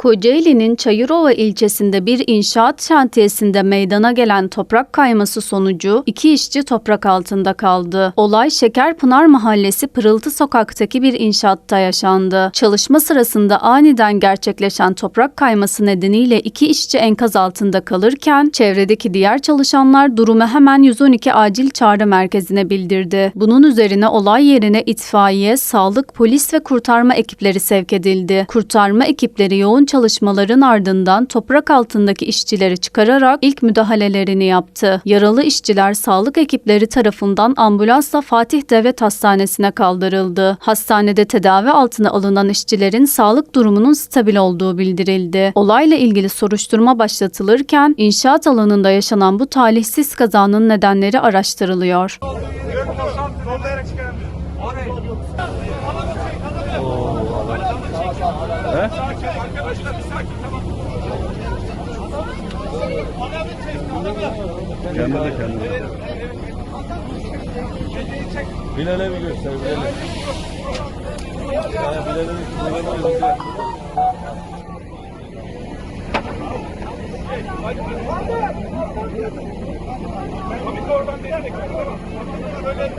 Kocaeli'nin Çayırova ilçesinde bir inşaat şantiyesinde meydana gelen toprak kayması sonucu iki işçi toprak altında kaldı. Olay Şekerpınar Mahallesi Pırıltı Sokak'taki bir inşaatta yaşandı. Çalışma sırasında aniden gerçekleşen toprak kayması nedeniyle iki işçi enkaz altında kalırken çevredeki diğer çalışanlar durumu hemen 112 acil çağrı merkezine bildirdi. Bunun üzerine olay yerine itfaiye, sağlık, polis ve kurtarma ekipleri sevk edildi. Kurtarma ekipleri yoğun çalışmaların ardından toprak altındaki işçileri çıkararak ilk müdahalelerini yaptı. Yaralı işçiler sağlık ekipleri tarafından ambulansla Fatih Devlet Hastanesi'ne kaldırıldı. Hastanede tedavi altına alınan işçilerin sağlık durumunun stabil olduğu bildirildi. Olayla ilgili soruşturma başlatılırken inşaat alanında yaşanan bu talihsiz kazanın nedenleri araştırılıyor. He? Arkadaşlar bir sakin tamam. Kendi de kendi. Bilal'e bir göster Bilal'e. Ya Bilal'e bir göster. De oradan destek. Böyle